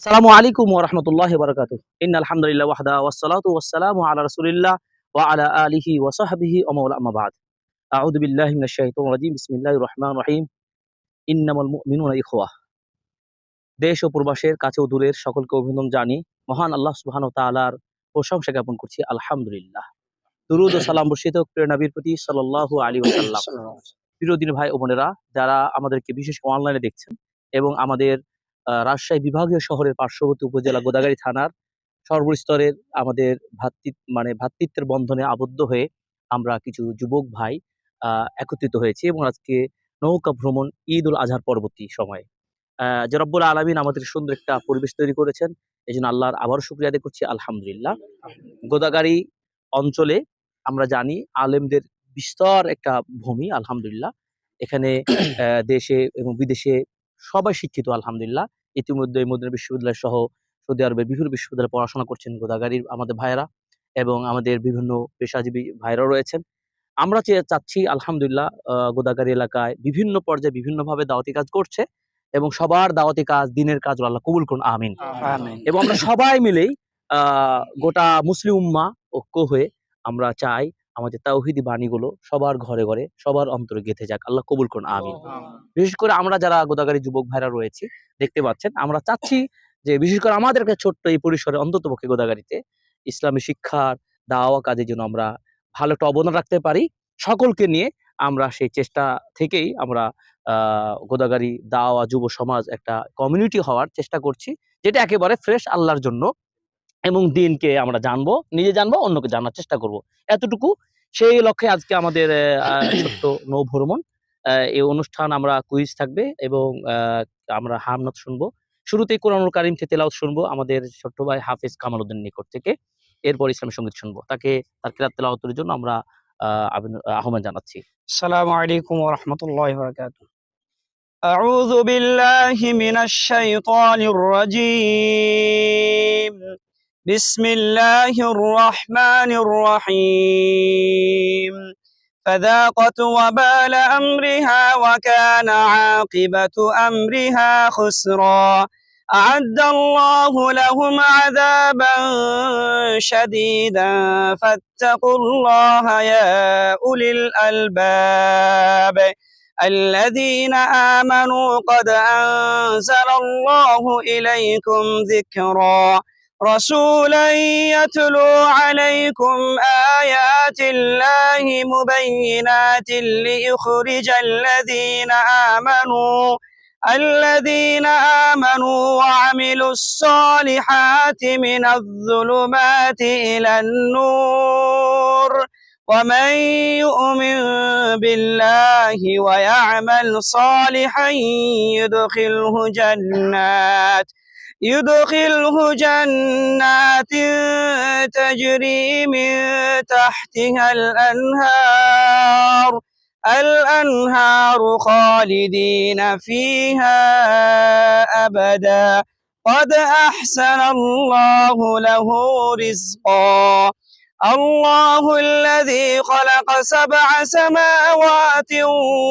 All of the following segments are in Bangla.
আসসালামু আলাইকুম ওয়া রাহমাতুল্লাহি ওয়া বারাকাতুহু। ইন্নাল হামদুলিল্লাহি ওয়াহদা আলা রাসূলিল্লাহ ওয়া আলা আলিহি ওয়া সাহবিহি ওয়া মাওলা। আম্মা বা'দ। আউযু বিল্লাহি মিনাশ শাইতানির রাজীম। বিসমিল্লাহির রহমানির রহিম। ইন্নামাল মুমিনুনা ইখওয়া। দেশ ও প্রবাসের কাছে ও দূরের সকলকে অভিনন্দন জানি মহান আল্লাহ সুবহানাহু ওয়া তাআলার প্রশংসা জ্ঞাপন করছি। আলহামদুলিল্লাহ। দুরুদ ও সালাম বর্ষিত প্রিয় নবীর প্রতি সাল্লাল্লাহু আলাইহি ওয়াসাল্লাম। প্রিয় দিন ভাই ও বোনেরা যারা আমাদেরকে বিশেষ অনলাইনে দেখছেন এবং আমাদের রাজশাহী বিভাগীয় শহরের পার্শ্ববর্তী উপজেলা গোদাগাড়ী থানার সর্বস্তরের আমাদের ভাতৃ মানে ভ্রাতৃত্বের বন্ধনে আবদ্ধ হয়ে আমরা কিছু যুবক ভাই আহ, একত্রিত হয়েছি এবং আজকে নৌকা ভ্রমণ ঈদ উল আজহার পরবর্তী সময়ে। আহ, যে রব্বুল আলমিন আমাদের সুন্দর একটা পরিবেশ তৈরি করেছেন এই জন্য আল্লাহর আবারও শুক্রিয়া আদায় করছি আলহামদুলিল্লাহ। গোদাগাড়ি অঞ্চলে আমরা জানি আলেমদের বিস্তর একটা ভূমি আলহামদুলিল্লাহ। এখানে আহ, দেশে এবং বিদেশে সবাই শিক্ষিত আলহামদুলিল্লাহ। ইতিমধ্যে মদিনা বিশ্ববিদ্যালয় সহ সৌদি আরবের বিভিন্ন বিশ্ববিদ্যালয়ে পড়াশোনা করছেন গোদাগাড়ির আমাদের ভাইয়েরা এবং আমাদের বিভিন্ন পেশাজীবী ভাইরা রয়েছেন। আমরা চাচ্ছি আলহামদুলিল্লাহ আহ, গোদাগাড়ি এলাকায় বিভিন্ন পর্যায়ে বিভিন্নভাবে দাওয়াতি কাজ করছে এবং সবার দাওয়াতি কাজ দিনের কাজ আল্লাহ কবুল করুন আমিন। আমিন। এবং আমরা সবাই মিলেই আহ, গোটা মুসলিম উম্মা ঐক্য হয়ে আমরা চাই আমাদের তাওহিদি বাণীগুলো সবার ঘরে ঘরে সবার অন্তরে গেঁথে যাক। আল্লাহ কবুল করুন আমিন। বিশেষ করে আমরা যারা গোদাগাড়ি যুবক ভাইরা রয়েছি দেখতে পাচ্ছেন আমরা চাচ্ছি যে বিশেষ করে আমাদের কাছে ছোট্ট এই পরিসরে অন্তত পক্ষে গোদাগাড়িতে ইসলামী শিক্ষার দাওয়া কাজে যেন আমরা ভালো একটা অবদান রাখতে পারি সকলকে নিয়ে আমরা সেই চেষ্টা থেকেই আমরা আহ গোদাগাড়ি দাওয়া যুব সমাজ একটা কমিউনিটি হওয়ার চেষ্টা করছি যেটা একেবারে ফ্রেশ আল্লাহর জন্য এবং দিনকে আমরা জানবো নিজে জানবো অন্যকে জানার চেষ্টা করব এতটুকু সেই লক্ষ্যে আজকে আমাদের আহ, ছোট্ট নৌ ভ্রমণ আহ, এই অনুষ্ঠান আমরা কুইজ থাকবে এবং আহ, আমরা হামনাত শুনবো শুরুতেই কোরআনুল কারিম থেকে তেলাওয়াত শুনবো আমাদের ছোট্ট ভাই হাফিজ কামাল উদ্দিন নিকট থেকে এরপর ইসলামী সঙ্গীত শুনবো তাকে তার কিরাত তেলাওয়াতের জন্য আমরা আহ, আবেদন- আহ্বান জানাচ্ছি السلام عليكم ورحمة الله وبركاته أعوذ بالله من الشيطان الرجيم بسم الله الرحمن الرحيم. فذاقت وبال أمرها وكان عاقبة أمرها خسرا. أعد الله لهم عذابا شديدا. فاتقوا الله يا أولي الألباب. الذين آمنوا قد أنزل الله إليكم ذكرا. رسولا يتلو عليكم آيات الله مبينات ليخرج الذين آمنوا الذين آمنوا وعملوا الصالحات من الظلمات إلى النور. ومن يؤمن بالله ويعمل صالحا يدخله جنات. يدخله جنات تجري من تحتها الأنهار الأنهار خالدين فيها أبدا. قد أحسن الله له رزقا. الله الذي خلق سبع سماوات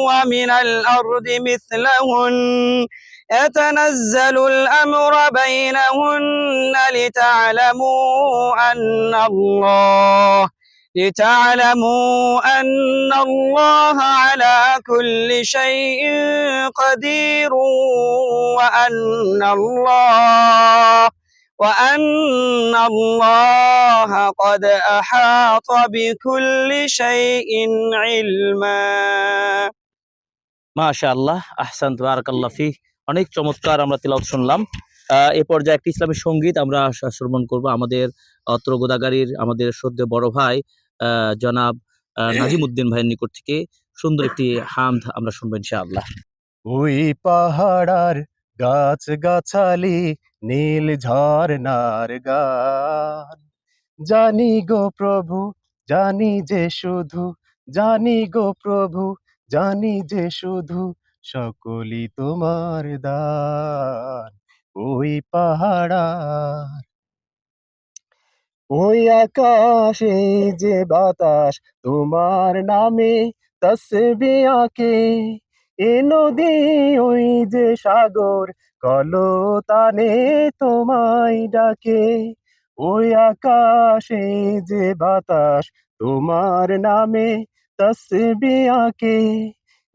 ومن الأرض مثلهن. يتنزل الأمر بينهن لتعلموا أن الله لتعلموا أن الله على كل شيء قدير وأن الله وأن الله قد أحاط بكل شيء علما. ما شاء الله. أحسنت. بارك الله فيه অনেক চমৎকার আমরা তেলাওয়াত শুনলাম। এ পর্যায়ে একটি ইসলামী সংগীত আমরা শ্রবণ করব। আমাদের অত্র গোদাগাড়ির আমাদের সদ্য বড় ভাই জনাব নাজিম উদ্দিন ভাইয়ের নিকট থেকে সুন্দর একটি হামদ আমরা শুনব ইনশাআল্লাহ। ওই পাহাড়ার গাছ গাছালি নীল ঝর্ণার গান। জানি গো প্রভু, জানি যে শুধু, জানি গো প্রভু, জানি যে শুধু সকলই তোমার দান, ওই পাহাড়ার। ওই আকাশে যে বাতাস তোমার নামে, তসবি আঁকে। এ নদী ওই যে সাগর, কলো তানে তোমায় ডাকে। ওই আকাশে যে বাতাস তোমার নামে, তসবি আঁকে।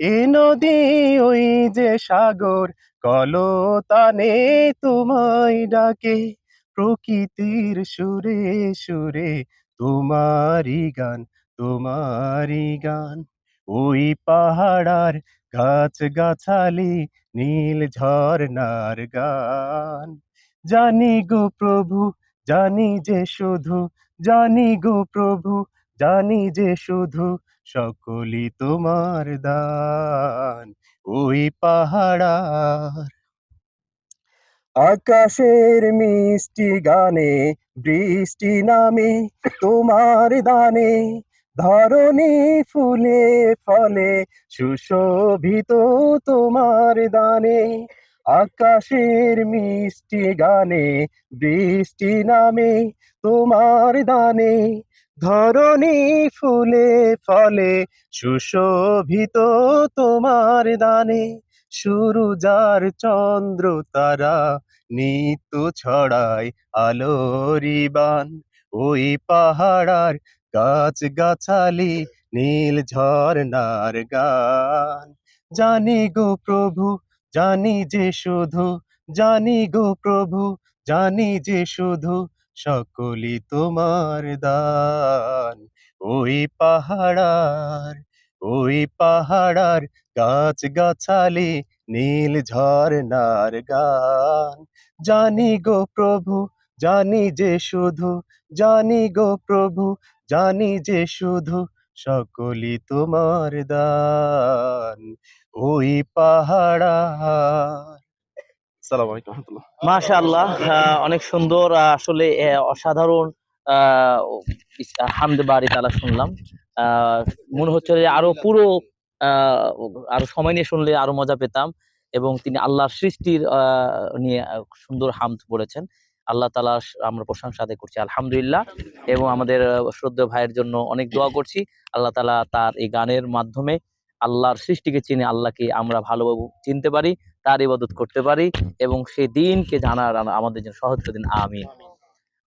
এ নদী ওই যে সাগর, কলতানে তোমায় ডাকে। প্রকৃতির সুরে সুরে তোমারি গান তোমারি গান। ওই পাহাড়ার গাছ গাছালি নীল ঝর্ণার গান। জানি গো প্রভু, জানি যে শুধু, জানি গো প্রভু জানি যে শুধু সকলই তোমার দান। ওই পাহাড়ার আকাশের মিষ্টি গানে, বৃষ্টি নামে তোমার দানে। ধরণী ফুলে ফলে সুশোভিত তোমার দানে। আকাশের মিষ্টি গানে, বৃষ্টি নামে তোমার দানে। ধরণী ফুলে ফলে, সুশোভিত তোমার দানে। শুরু যার চন্দ্র তারা নিত্য ছড়ায় আলোরি বান। ওই পাহাড়ার গাছ গাছালি নীল ঝর্ণার গান। জানি গো প্রভু, জানি যে শুধু, জানি গো প্রভু, জানি যে শুধু সকলই তোমার দান। ওই পাহাড়ার ওই পাহাড়ার গাছ গাছালি নীল ঝর্ণার গান। জানি গো প্রভু, জানি যে শুধু, জানি গো প্রভু, জানি যে শুধু সকলি তোমার দান। ওই পাহাড়া সালাম আলাইকুম রহমতুল্লাহ। মাশাআল্লাহ আহ, অনেক সুন্দর আসলে অসাধারণ হামদে বাড়ি তালা শুনলাম। মনে হচ্ছে যে আরও পুরো আরও সময় নিয়ে শুনলে আরও মজা পেতাম এবং তিনি আল্লাহর সৃষ্টির নিয়ে সুন্দর হামদ পড়েছেন। আল্লাহ তালা আমরা প্রশংসা আদায় করছি আলহামদুলিল্লাহ। এবং আমাদের আহ, শ্রদ্ধেয় ভাইয়ের জন্য অনেক দোয়া করছি। আল্লাহ তালা তার এই গানের মাধ্যমে আল্লাহর সৃষ্টিকে চিনে আল্লাহকে আমরা ভালোভাবে চিনতে পারি। তার ইবাদত করতে পারি এবং সেই দিনকে জানার আমাদের জন্য সহজ দিন। আমিন।